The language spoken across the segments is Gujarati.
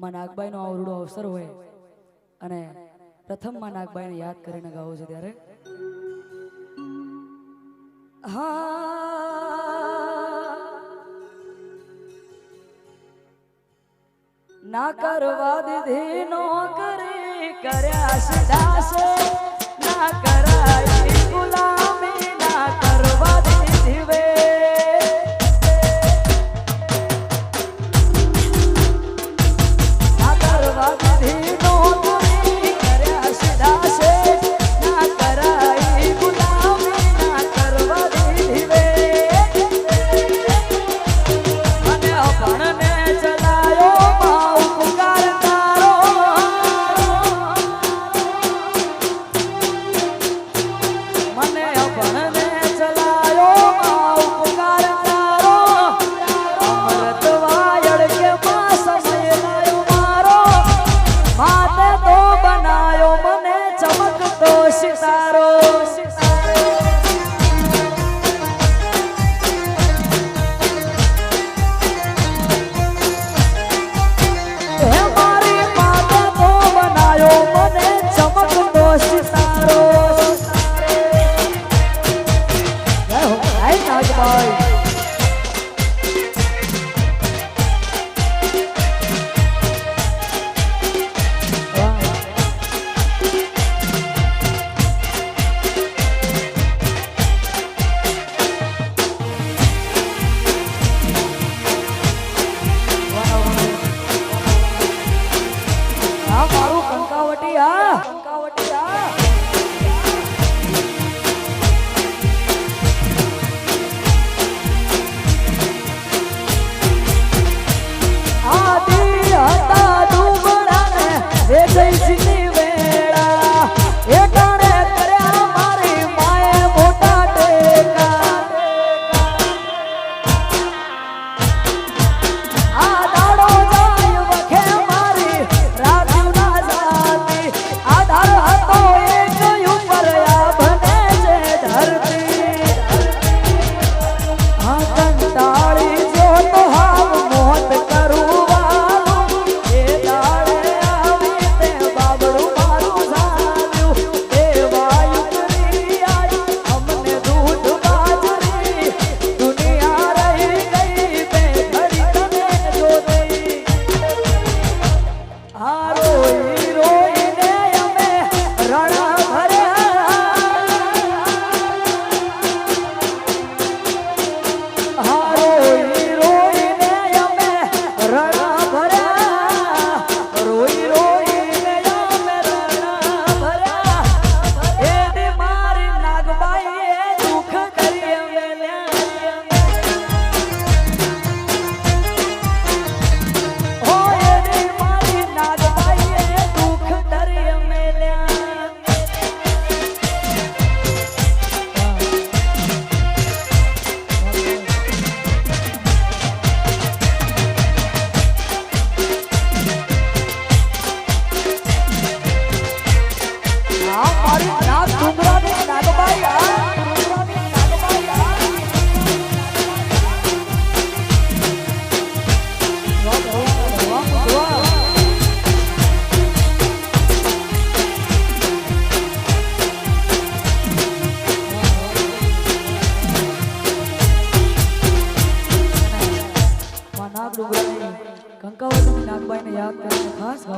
માં નાગબાઈનો આવરડો અવસર હોય. અને પ્રથમમાં નાગબાઈને યાદ કરીને ગાવો છે ત્યારે. ના કરવા દીધી નો કરે કર્યા સદાશે ના કરાય ગુલામી, ના કરવા દીધી राधे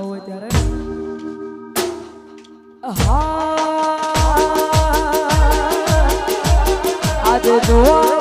ગાવું હોય ત્યારે. હા આજે જોવા